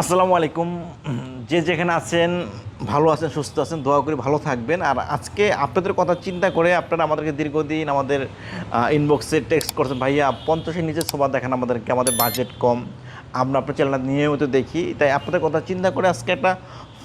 আসসালামু আলাইকুম। যে যেখানে আছেন, ভালো আছেন, সুস্থ আছেন, দোয়া করি ভালো থাকবেন। আর আজকে আপনাদের কথা চিন্তা করে আপনারা আমাদেরকে দীর্ঘদিন আমাদের ইনবক্সে টেক্সট করছেন, ভাইয়া, পঞ্চাশের নিচে সোফা দেখেন আমাদেরকে, আমাদের বাজেট কম। আমরা আপনার চ্যানেল নিয়মিত দেখি। তাই আপনাদের কথা চিন্তা করে আজকে একটা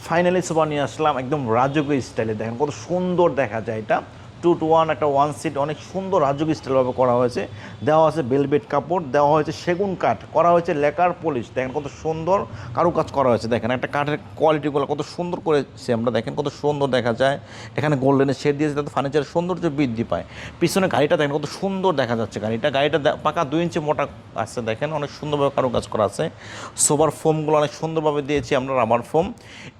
ফাইনালি সোফা নিয়ে আসলাম, একদম রাজকীয় স্টাইলে দেখেন কত সুন্দর দেখা যায় এটা। টু টু ওয়ান একটা ওয়ান সিট অনেক সুন্দর রাজকীয় স্টাইলভাবে করা হয়েছে। দেওয়া হয়েছে বেলভেট কাপড়, দেওয়া হয়েছে সেগুন কাঠ, করা হয়েছে লেকার পলিশ দেখেন কত সুন্দর কারুকাজ করা হয়েছে, দেখেন একটা কাঠের কোয়ালিটিগুলো কত সুন্দর করেছে আমরা, দেখেন কত সুন্দর দেখা যায়। এখানে গোল্ডেনের শেড দিয়েছে তাতে ফার্নিচারের সৌন্দর্য বৃদ্ধি পায়। পিছনে গাড়িটা দেখেন কত সুন্দর দেখা যাচ্ছে, গাড়িটা গাড়িটা পাকা দুই ইঞ্চি মোটা আছে, দেখেন অনেক সুন্দরভাবে কারুকাজ করা আছে। সোফার ফোমগুলো অনেক সুন্দরভাবে দিয়েছি আমরা রাবার ফোম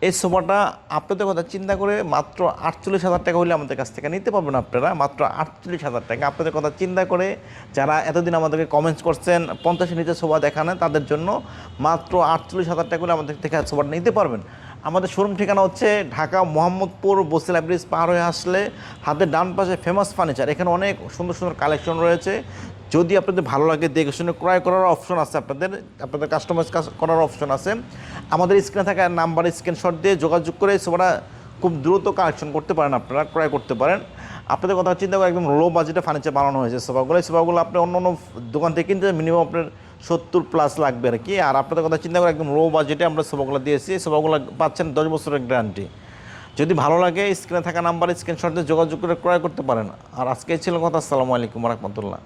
এই সোফাটা আপনাদের কথা চিন্তা করে মাত্র আটচল্লিশ হাজার টাকা হলে আমাদের কাছ থেকে নিতে পারবেন। আপনারা, মাত্র আটচল্লিশ হাজার টাকা। আপনাদের কথা চিন্তা করে যারা এতদিন আমাদেরকে কমেন্টস করছেন, পঞ্চাশের নিচে সোফা দেখানে তাদের জন্য মাত্র আটচল্লিশ হাজার টাকা করে আমাদের থেকে সোফাটা নিতে পারবেন। আমাদের শোরুম ঠিকানা হচ্ছে ঢাকা মোহাম্মদপুর বসিলা ব্রিজ পার হয়ে আসলে হাতের ডান পাশে ফেমাস ফার্নিচার এখানে অনেক সুন্দর সুন্দর কালেকশন রয়েছে। যদি আপনাদের ভালো লাগে, দেখে শুনে ক্রয় করার অপশন আছে আপনাদের আপনাদের কাস্টমাইজ করার অপশন আছে। আমাদের স্ক্রিনে থাকা নাম্বার স্ক্রিনশট দিয়ে যোগাযোগ করে সোফাটা খুব দ্রুত কালেকশন করতে পারেন আপনারা, ক্রয় করতে পারেন। আপনাদের কথা চিন্তা করে একদম লো বাজেটে ফার্নিচার বানানো হয়েছে সোফাগুলো। এই সোফাগুলো আপনি অন্য অন্য দোকান থেকে কিনতে মিনিমাম আপনার সত্তর প্লাস লাগবে আর কি। আর আপনাদের কথা চিন্তা করে একদম লো বাজেটে আমরা সোফাগুলো দিয়েছি। এই সোফাগুলো পাচ্ছেন দশ বছরের গ্যারান্টি যদি ভালো লাগে স্ক্রিনে থাকা নাম্বার স্ক্রিনশট যোগাযোগ করে ক্রয় করতে পারেন। আর আজকে ছিল কথা, আসসালামু আলাইকুম রহমতুল্লাহ।